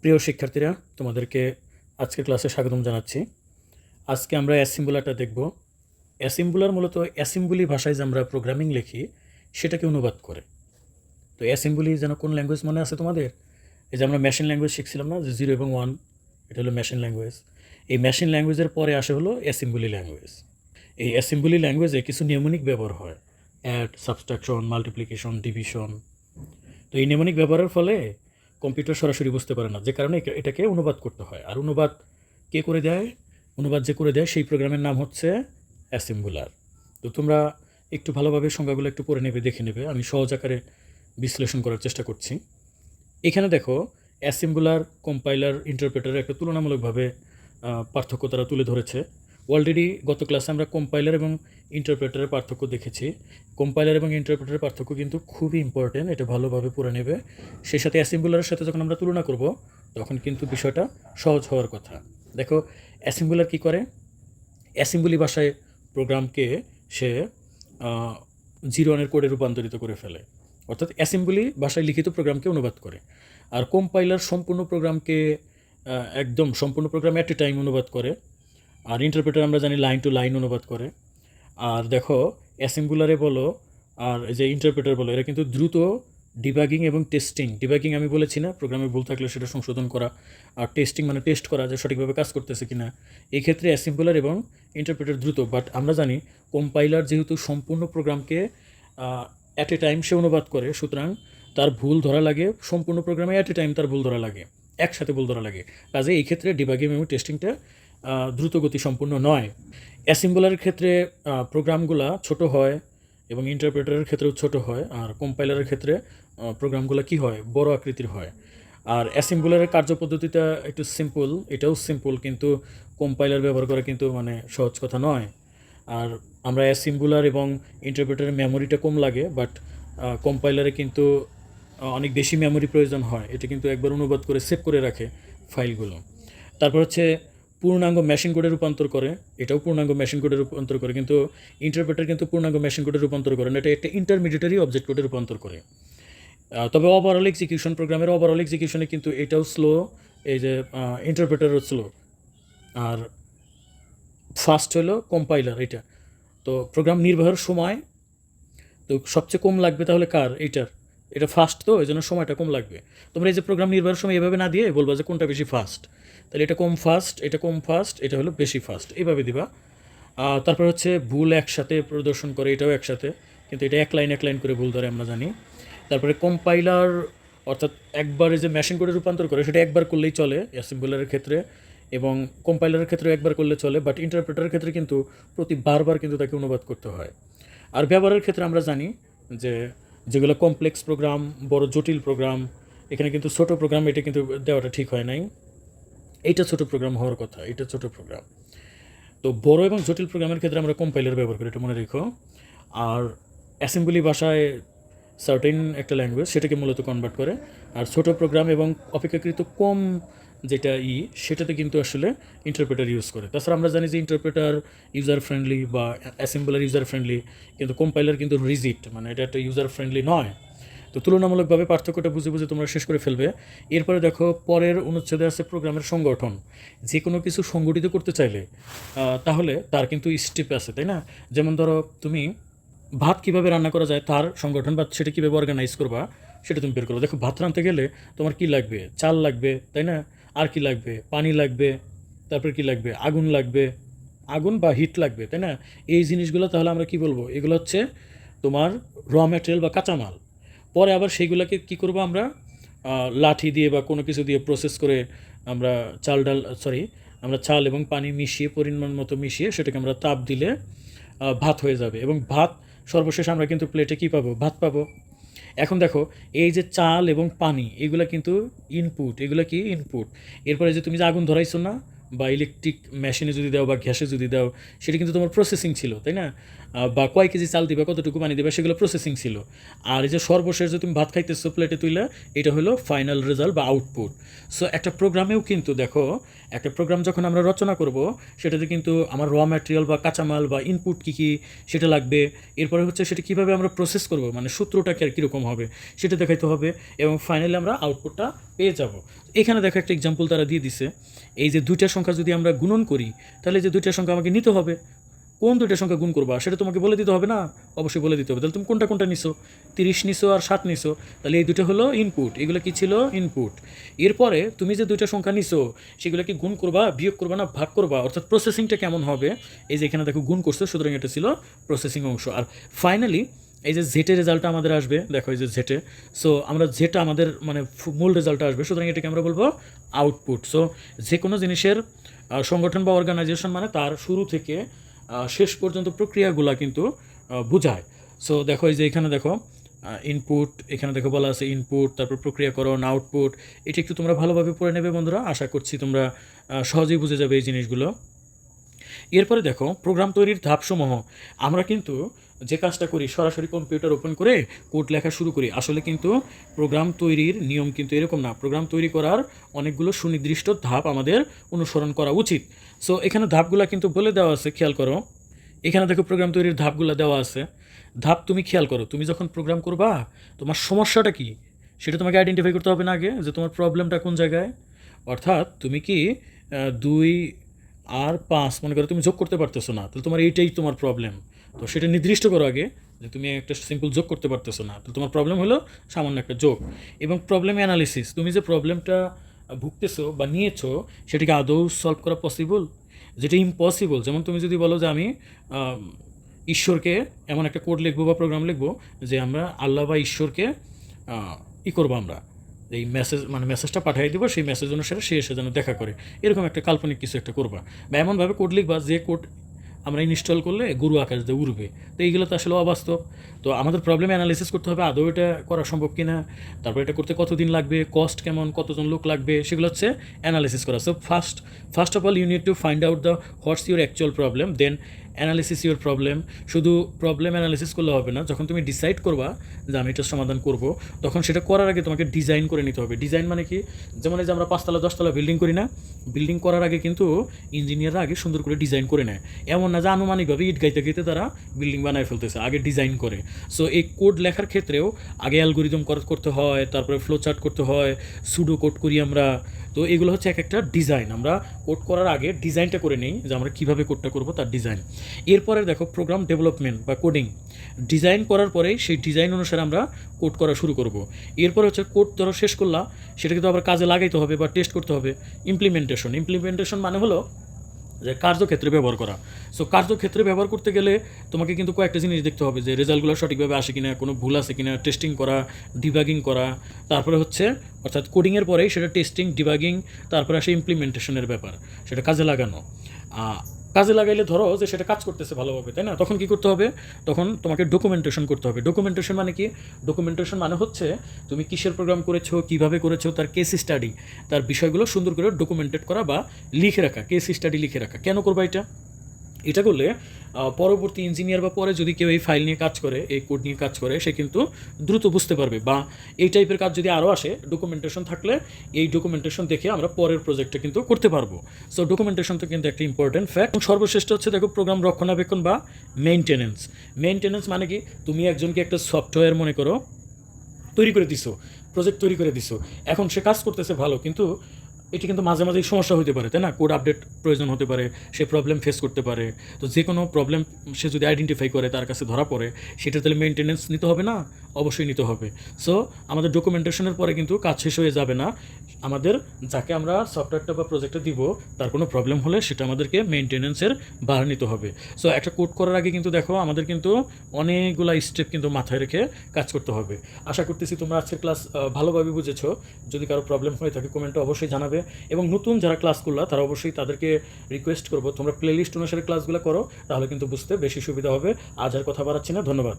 প্রিয় শিক্ষার্থীরা, তোমাদেরকে আজকের ক্লাসে স্বাগতম জানাচ্ছি। আজকে আমরা অ্যাসিম্বুলারটা দেখব। অ্যাসিম্বুলার মূলত অ্যাসিম্বলি ভাষায় যে আমরা প্রোগ্রামিং লিখি, সেটাকে অনুবাদ করে। তো অ্যাসিম্বলি যেন কোন ল্যাঙ্গুয়েজ মনে আছে তোমাদের? এই যে আমরা মেশিন ল্যাঙ্গুয়েজ শিখছিলাম না, যে জিরো এবং ওয়ান এটা হলো মেশিন ল্যাঙ্গুয়েজ এই মেশিন ল্যাঙ্গুয়েজের পরে আসে হলো অ্যাসিম্বলি ল্যাঙ্গুয়েজ এই অ্যাসিম্বলি ল্যাঙ্গুয়েজে কিছু নিয়মনিক ব্যবহার হয়। অ্যাড সাবস্ট্রাকশন মাল্টিপ্লিকেশন ডিভিশন তো এই নিয়মনিক ব্যবহারের ফলে কম্পিউটার সরাসরি বুঝতে পারে না, যে কারণে এটাকে অনুবাদ করতে হয়। আর অনুবাদ কে করে দেয়? অনুবাদ যে করে দেয়, সেই প্রোগ্রামের নাম হচ্ছে অ্যাসেম্বুলার। তো তোমরা একটু ভালোভাবে সংজ্ঞাগুলো একটু পড়ে নেবে, দেখে নেবে। আমি সহজ আকারে বিশ্লেষণ করার চেষ্টা করছি। এখানে দেখো, অ্যাসেম্বুলার, কম্পাইলার ইন্টারপ্রেটারের একটা তুলনামূলকভাবে পার্থক্য তারা তুলে ধরেছে। অলরেডি গত ক্লাসে আমরা কম্পাইলার এবং ইন্টারপ্রেটারের পার্থক্য দেখেছি। কম্পাইলার এবং ইন্টারপ্রেটারের পার্থক্য কিন্তু খুবই ইম্পর্টেন্ট এটা ভালোভাবে পড়ে নেবে। সেই সাথে অ্যাসেম্বুলারের সাথে যখন আমরা তুলনা করব, তখন কিন্তু বিষয়টা সহজ হওয়ার কথা। দেখো অ্যাসেম্বুলার কি করে? অ্যাসেম্বলি ভাষায় প্রোগ্রামকে সে জিরো ওয়ানের কোডে রূপান্তরিত করে ফেলে। অর্থাৎ অ্যাসেম্বলি ভাষায় লিখিত প্রোগ্রামকে অনুবাদ করে। আর কম্পাইলার সম্পূর্ণ প্রোগ্রামকে একদম সম্পূর্ণ প্রোগ্রাম অ্যাট এ টাইম অনুবাদ করে। আর ইন্টারপ্রেটার আমরা জানি লাইন টু লাইন অনুবাদ করে। আর দেখো, অ্যাসেম্বুলারে বলো আর যে ইন্টারপ্রেটার বলো, এরা কিন্তু দ্রুত ডিবাগিং এবং টেস্টিং ডিবাগিং আমি বলেছি না প্রোগ্রামে ভুল থাকলে সেটা সংশোধন করা আর টেস্টিং মানে টেস্ট করা যে সঠিকভাবে কাজ করতেছে কিনা। এই ক্ষেত্রে অ্যাসেম্বুলার এবং ইন্টারপ্রেটার দ্রুত বাট আমরা জানি কম্পাইলার যেহেতু সম্পূর্ণ প্রোগ্রামকে অ্যাট এ টাইম সে অনুবাদ করে, সুতরাং তার ভুল ধরা লাগে, সম্পূর্ণ প্রোগ্রামে অ্যাট এ টাইম তার ভুল ধরা লাগে, একসাথে ভুল ধরা লাগে। কাজে এই ক্ষেত্রে ডিবাগিং এবং টেস্টিংটা দ্রুত গতি সম্পূর্ণ নয়। অ্যাসেম্বলারের ক্ষেত্রে প্রোগ্রামগুলা ছোট হয় এবং ইন্টারপ্রেটারের ক্ষেত্রেও ছোট হয়, আর কম্পাইলারের ক্ষেত্রে প্রোগ্রামগুলো কি হয়? বড় আকৃতির হয়। আর অ্যাসেম্বলারের কার্যপদ্ধতিটা একটু সিম্পল এটাও সিম্পল কিন্তু কম্পাইলার ব্যবহার করা কিন্তু মানে সহজ কথা নয়। আর আমরা অ্যাসেম্বুলার এবং ইন্টারপ্রেটারের মেমোরিটা কম লাগে বাট কম্পাইলারে কিন্তু অনেক বেশি মেমোরি প্রয়োজন হয়। এটা কিন্তু একবার অনুবাদ করে সেভ করে রাখে ফাইলগুলো। তারপর হচ্ছে পূর্ণাঙ্গ মেশিন কোডে রূপান্তর করে, এটাও পূর্ণাঙ্গ মেশিন কোডে রূপান্তর করে, কিন্তু ইন্টারপ্রেটার কিন্তু পূর্ণাঙ্গ মেশিন কোডে রূপান্তর করে না, এটা একটা ইন্টারমিডিয়েটারি অবজেক্ট কোডে রূপান্তর করে। তবে ওভারঅল এক্সিকিউশন প্রোগ্রামের ওভারঅল এক্সিকিউশনে কিন্তু এটাও স্লো এই যে ইন্টারপ্রেটারও স্লো আর ফাস্ট হলো কম্পাইলার এটা। তো প্রোগ্রাম নির্বাহের সময়, তো সবচেয়ে কম লাগবে তাহলে কার? এইটার। এটা ফাস্ট তো এই জন্য সময়টা কম লাগবে। তোমরা এই যে প্রোগ্রাম নির্বাহের সময় এভাবে না দিয়ে বলবা যে কোনটা বেশি ফাস্ট তাহলে এটা কম ফাস্ট এটা কম ফাস্ট এটা হলো বেশি ফাস্ট এইভাবে দিবা। তারপর হচ্ছে ভুল একসাথে প্রদর্শন করে, এটাও একসাথে। কিন্তু এটা এক লাইন এক লাইন করে ভুল ধরে আমরা জানি। তারপরে কম্পাইলার অর্থাৎ একবারে যে মেশিন করে রূপান্তর করে, সেটা একবার করলেই চলে অ্যাসেম্বলারের ক্ষেত্রে। এবং কম্পাইলারের ক্ষেত্রে একবার করলে চলে বাট ইন্টারপ্রেটারের ক্ষেত্রে কিন্তু প্রতি বারবার কিন্তু তাকে অনুবাদ করতে হয়। আর ব্যবহারের ক্ষেত্রে আমরা জানি যে যেগুলো কমপ্লেক্স প্রোগ্রাম বড় জটিল প্রোগ্রাম এখানে কিন্তু ছোট প্রোগ্রাম এটা কিন্তু দেওয়াটা ঠিক হয় নাই। এইটা ছোট প্রোগ্রাম হওয়ার কথা এটা ছোট প্রোগ্রাম তো বড় এবং জটিল প্রোগ্রামের ক্ষেত্রে আমরা কম্পাইলার ব্যবহার করি, এটা মনে রেখো। আর অ্যাসেম্বলি ভাষায় সার্টেন একটা ল্যাঙ্গুয়েজ সেটাকে মূলত কনভার্ট করে। আর ছোট প্রোগ্রাম এবং অপেক্ষাকৃত কম যেটা ই, সেটাতে কিন্তু আসলে ইন্টারপ্রেটার ইউজ করে। তাছাড়া আমরা জানি যে ইন্টারপ্রেটার ইউজার ফ্রেন্ডলি বা অ্যাসেম্বলার ইউজার ফ্রেন্ডলি কিন্তু কম্পাইলার কিন্তু রিজিট মানে এটা একটা ইউজার ফ্রেন্ডলি নয়। তো তুলনামূলকভাবে পার্থক্যটা বুঝে বুঝে তোমরা শেষ করে ফেলবে। এরপরে দেখো, পরের অনুচ্ছেদে আছে প্রোগ্রামের সংগঠন। যে কোনো কিছু সংগঠিত করতে চাইলে তাহলে তার কিন্তু স্টেপ আছে, তাই না? যেমন ধরো, তুমি ভাত কীভাবে রান্না করা যায়, তার সংগঠন বা সেটা কীভাবে অর্গানাইজ করবা, সেটা তুমি বের করো। দেখো, ভাত রাঁধতে গেলে তোমার কি লাগবে? চাল লাগবে, তাই না? আর কি লাগবে? পানি লাগবে, তারপর কি লাগবে? আগুন লাগবে, আগুন বা হিট লাগবে, তাই না? এই জিনিসগুলো তাহলে আমরা কি বলব? এগুলো হচ্ছে তোমার র ম্যাটেরিয়াল বা কাঁচামাল। পরে আবার সেইগুলোকে কি করব আমরা লাঠি দিয়ে বা কোনো কিছু দিয়ে প্রসেস করে আমরা চাল ডাল সরি আমরা চাল এবং পানি মিশিয়ে, পরিমাণ মতো মিশিয়ে সেটাকে আমরা তাপ দিলে ভাত হয়ে যাবে এবং ভাত সর্বশেষ আমরা কিন্তু প্লেটে কী পাবো? ভাত পাবো। এখন দেখো, এই যে চাল এবং পানি, এগুলো কিন্তু ইনপুট এগুলো কি ইনপুট এরপরে যে তুমি যে আগুন ধরাইছো না, বা ইলেকট্রিক মেশিনে যদি দাও বা গ্যাসে যদি দাও, সেটা কিন্তু তোমার প্রসেসিং ছিল, তাই না? বা কয় কেজি চাল দিবে, কতটুকু পানি দিবা, সেগুলো প্রসেসিং ছিল। আর এই যে সর্বশেষ যে তুমি ভাত খাইতেছো প্লেটে তুইলা, এটা হলো ফাইনাল রেজাল্ট বা আউটপুট সো একটা প্রোগ্রামেও কিন্তু দেখো, একটা প্রোগ্রাম যখন আমরা রচনা করব, সেটাতে কিন্তু আমার র ম্যাটেরিয়াল বা কাঁচামাল বা ইনপুট কী কী সেটা লাগবে। এরপরে হচ্ছে সেটা কীভাবে আমরা প্রসেস করব মানে সূত্রটা কি আর কীরকম হবে, সেটা দেখাইতে হবে এবং ফাইনালি আমরা আউটপুটটা পেয়ে যাব। এখানে দেখো একটা এক্সাম্পল তারা দিয়ে দিছে। এই যে দুইটা সংখ্যা যদি আমরা গুণন করি, তাহলে যে দুইটা সংখ্যা আমাকে নিতে হবে। কোন দুইটা সংখ্যা গুণ করবা? সেটা তোমাকে বলে দিতে হবে না? অবশ্যই বলে দিতে হবে। তাহলে তুমি কোনটা কোনটা নিছো? তিরিশ নিছো আর সাত নিছো। তাহলে এই দুটো হলো ইনপুট এগুলো কি ছিল? ইনপুট এরপরে তুমি যে দুইটা সংখ্যা নিছো, সেগুলো কি গুণ করবা, বিয়োগ করবা না ভাগ করবা? অর্থাৎ প্রসেসিংটা কেমন হবে? এই যে এখানে দেখো গুণ করছ, সুতরাং এটা ছিল প্রসেসিং অংশ। আর ফাইনালি এই যে জেটের রেজাল্টটা আমাদের আসবে, দেখো এই যে জেটে সো আমরা যেটা আমাদের মানে মূল রেজাল্টটা আসবে, সুতরাং এটাকে আমরা বলব আউটপুট সো যে কোনো জিনিসের সংগঠন বা অর্গানাইজেশন মানে তার শুরু থেকে শেষ পর্যন্ত প্রক্রিয়াগুলো কিন্তু বুঝায়। সো দেখো, এই যে এখানে দেখো ইনপুট এখানে দেখো বলা আছে ইনপুট তারপর প্রক্রিয়াকরণ আউটপুট এটা একটু তোমরা ভালোভাবে পড়ে নেবে বন্ধুরা, আশা করছি তোমরা সহজেই বুঝে যাবে এই জিনিসগুলো। এরপরে দেখো প্রোগ্রাম তৈরির ধাপসমূহ। আমরা কিন্তু যে কাজটা করি, সরাসরি কম্পিউটার ওপেন করে কোড লেখা শুরু করি। আসলে কিন্তু প্রোগ্রাম তৈরির নিয়ম কিন্তু এরকম না। প্রোগ্রাম তৈরি করার অনেকগুলো সুনির্দিষ্ট ধাপ আমাদের অনুসরণ করা উচিত। সো এখানে ধাপগুলো কিন্তু বলে দেওয়া আছে, খেয়াল করো। এখানে দেখো প্রোগ্রাম তৈরির ধাপগুলো দেওয়া আছে। ধাপ তুমি খেয়াল করো, তুমি যখন প্রোগ্রাম করবা, তোমার সমস্যাটা কি? সেটা তোমাকে আইডেন্টিফাই করতে হবে না আগে যে তোমার প্রবলেমটা কোন জায়গায়। অর্থাৎ তুমি কি দুই আর পাঁচ, মনে করো তুমি যোগ করতে পারতেছো না, তাহলে তোমার এইটাই তোমার প্রবলেম তো সেটা নির্দিষ্ট করো আগে যে তুমি একটা সিম্পল যোগ করতে পারতেছো না। তো তোমার প্রবলেম হলো সামান্য একটা যোগ এবং প্রবলেম অ্যানালিসিস তুমি যে প্রবলেমটা ভুগতেছো বা নিয়েছো, সেটাকে আদৌ সলভ করা পসিবল যেটা ইম্পসিবল যেমন তুমি যদি বলো যে আমি ঈশ্বরকে এমন একটা কোড লিখব বা প্রোগ্রাম লিখব যে আমরা আল্লাহ বা ঈশ্বরকে ই করব আমরা। এই মেসেজ মানে মেসেজটা পাঠিয়ে দিব, সেই মেসেজ অনুসারে সে এসে যেন দেখা করে। এরকম একটা কাল্পনিক কিছু একটা করবা। বা এমনভাবে কোড লিখবা যে কোড আমরা ইনস্টল করলে গুরু আকাশ দিয়ে উড়বে। তো এইগুলো তো আসলে অবাস্তব। তো আমাদের প্রবলেম অ্যানালিসিস করতে হবে, আদৌ এটা করা সম্ভব কি না তারপর এটা করতে কতদিন লাগবে কস্ট কেমন, কতজন লোক লাগবে, সেগুলো হচ্ছে অ্যানালিসিস করা। So first first of all you need to find out the what's your actual problem then analysis your problem শুধু প্রবলেম অ্যানালিসিস করলে হবে না, যখন তুমি ডিসাইড করবা যে আমি এটার সমাধান করব, তখন সেটা করার আগে তোমাকে ডিজাইন করে নিতে হবে। ডিজাইন মানে কি? যেমন এই যে আমরা পাঁচতলা, দশতলা বিল্ডিং করি না বিল্ডিং করার আগে কিন্তু ইঞ্জিনিয়াররা আগে সুন্দর করে ডিজাইন করে নেয়। এমন না যে আনুমানিকভাবে ইট গাইতে গাইতে তারা বিল্ডিং বানায় ফেলতেছে, আগে ডিজাইন করে। সো এই কোড লেখার ক্ষেত্রেও আগে অ্যালগোরিদম করতে হয়, তারপরে ফ্লো চার্ট করতে হয় সুডো কোড করি আমরা। তো এগুলো হচ্ছে এক একটা ডিজাইন আমরা কোড করার আগে ডিজাইনটা করে নিই যে আমরা কীভাবে কোডটা করব তার ডিজাইন এরপরে দেখো প্রোগ্রাম ডেভেলপমেন্ট বা কোডিং ডিজাইন করার পরেই সেই ডিজাইন অনুসারে আমরা কোড করা শুরু করব। এরপরে হচ্ছে কোড ধরো শেষ করলা, সেটাকে তো আবার কাজে লাগাইতে হবে বা টেস্ট করতে হবে। ইমপ্লিমেন্টেশন ইমপ্লিমেন্টেশন মানে হলো যে কার্যক্ষেত্রে ব্যবহার করা। সো কার্যক্ষেত্রে ব্যবহার করতে গেলে তোমাকে কিন্তু কয়েকটা জিনিস দেখতে হবে যে রেজাল্টগুলো সঠিকভাবে আসে কিনা, কোনো ভুল আছে কিনা টেস্টিং করা ডিবাগিং করা। তারপরে হচ্ছে, অর্থাৎ কোডিংয়ের পরেই সেটা টেস্টিং ডিবাগিং তারপরে আসে ইমপ্লিমেন্টেশনের ব্যাপার, সেটা কাজে লাগানো। কাজে লাগাইলে ধরো যে সেটা কাজ করতেছে ভালোভাবে, তাই না? তখন কি করতে হবে? তখন তোমাকে ডকুমেন্টেশন করতে হবে। ডকুমেন্টেশন মানে কি? ডকুমেন্টেশন মানে হচ্ছে তুমি কিসের প্রোগ্রাম করেছ, কীভাবে করেছ, তার কেস স্টাডি তার বিষয়গুলো সুন্দর করে ডকুমেন্টেড করা বা লিখে রাখা কেস স্টাডি লিখে রাখা। কেন করবা এটা? এটা করলে পরবর্তী ইঞ্জিনিয়ার বা পরে যদি কেউ এই ফাইল নিয়ে কাজ করে, এই কোড নিয়ে কাজ করে, সে কিন্তু দ্রুত বুঝতে পারবে বা এই টাইপের কাজ যদি আরও আসে ডকুমেন্টেশন থাকলে এই ডকুমেন্টেশন দেখে আমরা পরের প্রজেক্টটা কিন্তু করতে পারব। সো ডকুমেন্টেশন তো কিন্তু একটা ইম্পর্টেন্ট ফ্যাক্ট এবং সর্বশ্রেষ্ঠ হচ্ছে দেখো প্রোগ্রাম রক্ষণাবেক্ষণ বা মেনটেনেন্স মেনটেনেন্স মানে কি? তুমি একজনকে একটা সফটওয়্যার মনে করো, তৈরি করে দিছো প্রজেক্ট তৈরি করে দিছো। এখন সে কাজ করতেছে ভালো, কিন্তু এটি কিন্তু মাঝে মাঝেই সমস্যা হতে পারে, তাই না? কোড আপডেট প্রয়োজন হতে পারে, সে প্রবলেম ফেস করতে পারে। তো যে কোনো প্রবলেম সে যদি আইডেন্টিফাই করে, তার কাছে ধরা পড়ে, সেটা তাহলে মেনটেনেন্স নিতে হবে না? অবশ্যই নিতে হবে। সো আমাদের ডকুমেন্টেশনের পরে কিন্তু কাজ শেষ হয়ে যাবে না। আমাদের যাকে আমরা সফটওয়্যারটা বা প্রজেক্টটা দিব, তার কোনো প্রবলেম হলে সেটা আমাদেরকে মেনটেনেন্সের ভার নিতে হবে। সো একটা কোড করার আগে কিন্তু দেখো, আমাদের কিন্তু অনেকগুলা স্টেপ কিন্তু মাথায় রেখে কাজ করতে হবে। আশা করতেছি তোমরা আজকের ক্লাস ভালোভাবে বুঝেছ। যদি কারও প্রবলেম হয়ে থাকে কমেন্টে অবশ্যই জানাবে। এবং নতুন যারা ক্লাস করলা, তারা অবশ্যই তাদেরকে রিকোয়েস্ট করব। তোমরা প্লেলিস্ট অনুসারে ক্লাসগুলো করো, তাহলে কিন্তু বুঝতে বেশি সুবিধা হবে। আজ আর কথা বাড়াচ্ছি না, ধন্যবাদ।